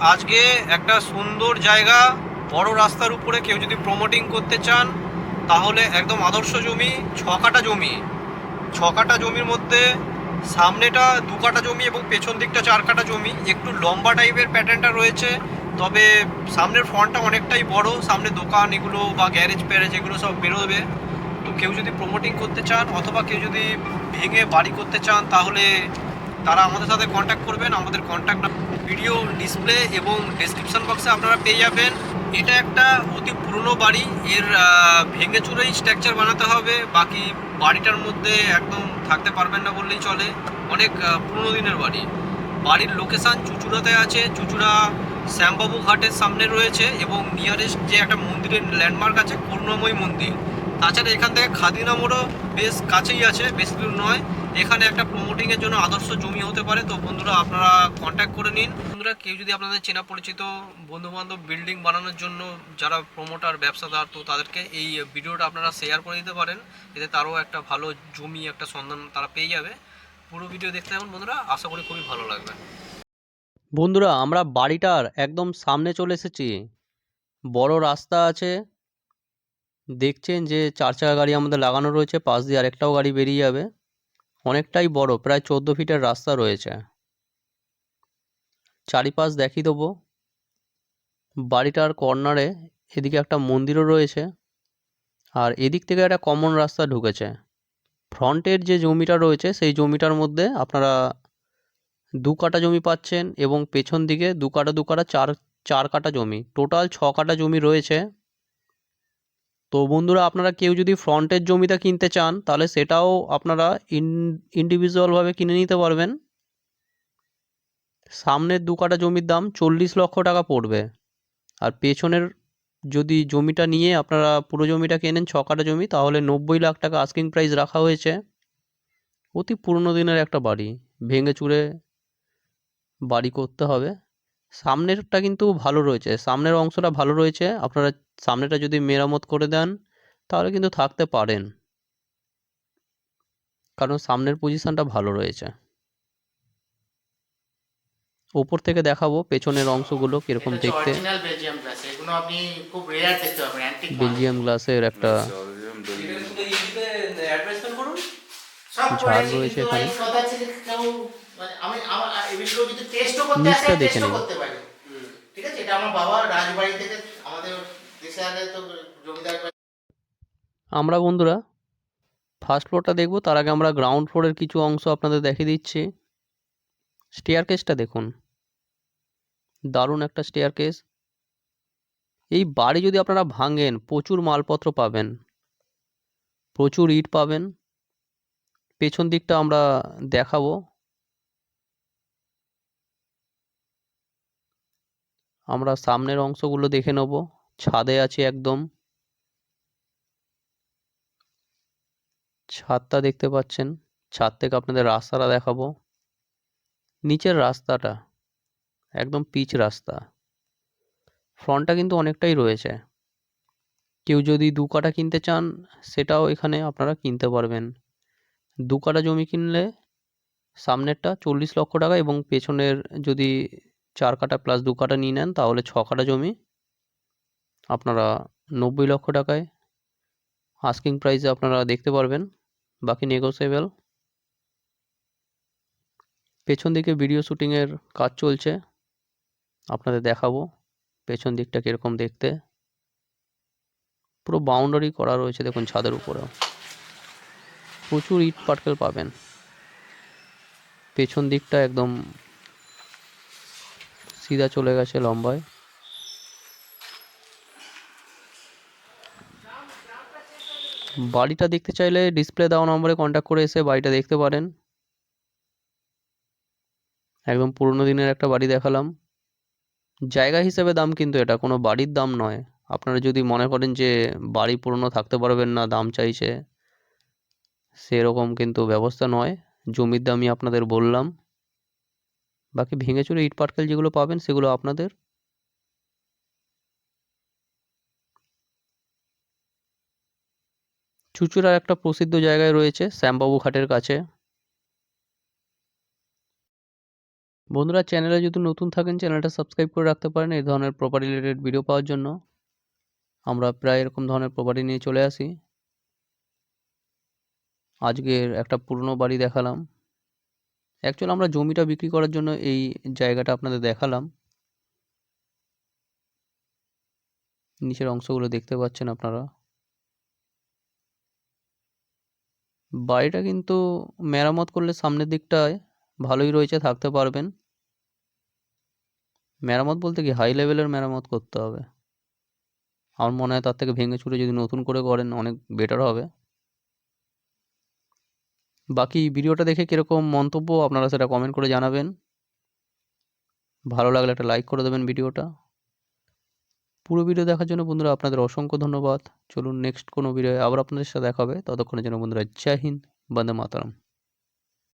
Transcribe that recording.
আজকে একটা সুন্দর জায়গা, বড় রাস্তার উপরে কেউ যদি প্রমোটিং করতে চান, তাহলে একদম আদর্শ জমি, ছ কাটা জমি। ছ কাটা জমির মধ্যে সামনেটা দু কাটা জমি এবং পেছন দিকটা চার কাটা জমি। একটু লম্বা টাইপের প্যাটার্নটা রয়েছে, তবে সামনের ফ্রন্টটা অনেকটাই বড়। সামনে দোকান এগুলো বা গ্যারেজ প্যারেজ এগুলো সব বেরোবে। তো কেউ যদি প্রমোটিং করতে চান, অথবা কেউ যদি ভেঙে বাড়ি করতে চান, তাহলে তারা আমাদের সাথে কন্ট্যাক্ট করবেন, আমাদের কন্ট্যাক্ট ভিডিও ডিসপ্লে এবং ডেসক্রিপশন বক্সে আপনারা পেয়ে যাবেন। এটা একটা অতি পুরনো বাড়ি, এর ভেঙে চুরেই স্ট্রাকচার বানাতে হবে, বাকি বাড়িটার মধ্যে একদম থাকতে পারবেন না বললেই চলে। অনেক পুরনো দিনের বাড়ি। বাড়ির লোকেশান চুচুড়াতে আছে, চুচুড়া শ্যামবাবু ঘাটের সামনে রয়েছে এবং নিয়ারেস্ট যে একটা মন্দিরের ল্যান্ডমার্ক আছে, করুণাময়ী মন্দির। তাছাড়া এখান থেকে খাদিনা মোড়ও বেশ কাছেই আছে, বেশি দূর নয়। এখানে একটা প্রমোটিংয়ের জন্য আদর্শ জমি হতে পারে, তো বন্ধুরা আপনারা কন্ট্যাক্ট করে নিন। বন্ধুরা, কেউ যদি আপনাদের চেনা পরিচিত বন্ধু বান্ধব বিল্ডিং বানানোর জন্য যারা প্রমোটার ব্যবসাদার, তো তাদেরকে এই ভিডিওটা আপনারা শেয়ার করে দিতে পারেন। এতে তারও একটা ভালো জমি, একটা সন্ধান তারা পেয়ে যাবে। পুরো ভিডিও দেখতে থাকুন বন্ধুরা, আশা করি খুবই ভালো লাগবে। বন্ধুরা, আমরা বাড়িটার একদম সামনে চলে এসেছি। বড় রাস্তা আছে। দেখছেন যে চার চাকা গাড়ি আমাদের লাগানো রয়েছে, পাশ দিয়ে আরেকটাও গাড়ি বেরিয়ে যাবে। অনেকটাই বড়, প্রায় চোদ্দ ফিটের রাস্তা রয়েছে। চারিপাশ দেখিয়ে দেবো। বাড়িটার কর্নারে এদিকে একটা মন্দিরও রয়েছে আর এদিক থেকে একটা কমন রাস্তা ঢুকেছে। ফ্রন্টের যে জমিটা রয়েছে, সেই জমিটার মধ্যে আপনারা দু কাটা জমি পাচ্ছেন এবং পেছন দিকে দু কাটা দু কাটা চার চার কাটা জমি। টোটাল ছ কাটা জমি রয়েছে। তো বন্ধুরা, আপনারা কেউ যদি ফ্রন্টের জমিটা কিনতে চান, তাহলে সেটাও আপনারা ইন ইন্ডিভিজুয়ালভাবে কিনে নিতে পারবেন। সামনের দু কাটা জমির দাম চল্লিশ লক্ষ টাকা পড়বে। আর পেছনের যদি জমিটা নিয়ে আপনারা পুরো জমিটা কেনেন, ছ কাটা জমি, তাহলে নব্বই লাখ টাকা আস্কিং প্রাইস রাখা হয়েছে। অতি পুরনো দিনের একটা বাড়ি, ভেঙে চুরে বাড়ি করতে হবে। সামনেরটা কিন্তু ভালো রয়েছে। সামনের অংশটা ভালো রয়েছে। আপনারা সামনেটা যদি মেরামত করে দেন তাহলে কিন্তু থাকতে পারেন। কারণ সামনের পজিশনটা ভালো রয়েছে। ওপর থেকে দেখাবো পেছনের অংশগুলো কীরকম দেখতে। অরিজিনাল বেলজিয়াম গ্লাস এগুলো আপনি খুব রেয়ার দেখতে পাবেন অ্যান্টিক বেলজিয়াম গ্লাসের একটা ঝাড় রয়েছে এখানে। মানে আমি আমার এগুলো যদি টেস্টও করতে আসে দেখে টেস্টও নিন। করতে পারি। ঠিক আছে? এটা আমার বাবা রাজবাড়ি থেকে আমাদের দেশে আগে তো জমিদার আমরা বন্ধুরা ফার্স্ট ফ্লোরটা দেখব তার আগে আমরা গ্রাউন্ড ফ্লোরের কিছু অংশ আপনাদের দেখিয়ে দিচ্ছি। স্টেয়ার কেসটা দেখুন। দারুণ একটা স্টেয়ার কেস এই বাড়ি যদি আপনারা ভাঙেন প্রচুর মালপত্র পাবেন। প্রচুর ইট পাবেন। পেছন দিকটা আমরা দেখাবো। আমরা সামনের অংশগুলো দেখে নেব। ছাদে আছে একদম। ছাদটা দেখতে পাচ্ছেন। ছাদ থেকে আপনাদের রাস্তাটা দেখাবো। নিচের রাস্তাটা একদম পিচ রাস্তা। ফ্রন্টটা কিন্তু অনেকটাই রয়েছে। কেউ যদি দু কাটা কিনতে চান, সেটাও এখানে আপনারা কিনতে পারবেন। দু কাটা জমি কিনলে সামনেরটা চল্লিশ লক্ষ টাকা এবং পেছনের যদি চার কাটা প্লাস দু কাটা নিয়ে নেন, তাহলে ছ কাটা জমি আপনারা নব্বই লক্ষ টাকায় আস্কিং প্রাইসে আপনারা দেখতে পারবেন, বাকি নেগোসিয়েবল পেছন দিকে ভিডিও শুটিংয়ের কাজ চলছে, আপনাদের দেখাবো পেছন দিকটা কীরকম দেখতে। পুরো বাউন্ডারি করা রয়েছে দেখুন ছাদের উপরেও। প্রচুর ইট পাটকেল পাবেন। পেছন দিকটা একদম সিধা চলে গেছে লম্বায়। বাড়িটা দেখতে চাইলে ডিসপ্লে দেওয়া নম্বরে কন্ট্যাক্ট করে এসে বাড়িটা দেখতে পারেন। একদম পুরনো দিনের একটা বাড়ি দেখালাম। জায়গা হিসেবে দাম কিন্তু এটা, কোনো বাড়ির দাম নয়। আপনারা যদি মনে করেন যে বাড়ি পুরনো থাকতে পারবেন না, দাম চাইছে, সেরকম কিন্তু ব্যবস্থা নয়। জমির দামই আপনাদের বললাম। বাকি ভেঙে চুরে ইট পাটকেল যেগুলো পাবেন, সেগুলো আপনাদের। চুচুড়ার একটা প্রসিদ্ধ জায়গায় রয়েছে শ্যামবাবু ঘাটের কাছে। বন্ধুরা, চ্যানেলে যদি নতুন থাকেন, চ্যানেলটা সাবস্ক্রাইব করে রাখতে পারেন এই ধরনের প্রপার্টি রিলেটেড ভিডিও পাওয়ার জন্য। আমরা প্রায় এরকম ধরনের প্রপার্টি নিয়ে চলে আসি। আজকের একটা পুরনো বাড়ি দেখালাম। অ্যাকচুয়ালি আমরা জমিটা বিক্রি করার জন্য এই জায়গাটা আপনাদের দেখালাম। নিচের অংশগুলো দেখতে পাচ্ছেন আপনারা। বাড়িটা কিন্তু মেরামত করলে সামনের দিকটায় ভালোই রয়েছে, থাকতে পারবেন। মেরামত বলতে কি হাই লেভেলের মেরামত করতে হবে। আমার মনে হয় তার থেকে ভেঙে চুরে যদি নতুন করে করেন, অনেক বেটার হবে। বাকি ভিডিওটা দেখে কীরকম মন্তব্য আপনারা সেটা কমেন্ট করে জানাবেন। ভালো লাগলে একটা লাইক করে দেবেন ভিডিওটা। পুরো ভিডিও দেখার জন্য বন্ধুরা আপনাদের অসংখ্য ধন্যবাদ। চলুন নেক্সট কোনো ভিডিও আবার আপনাদের সাথে দেখা হবে। ততক্ষণের জন্য বন্ধুরা জয় হিন্দ, বন্দে মাতারাম।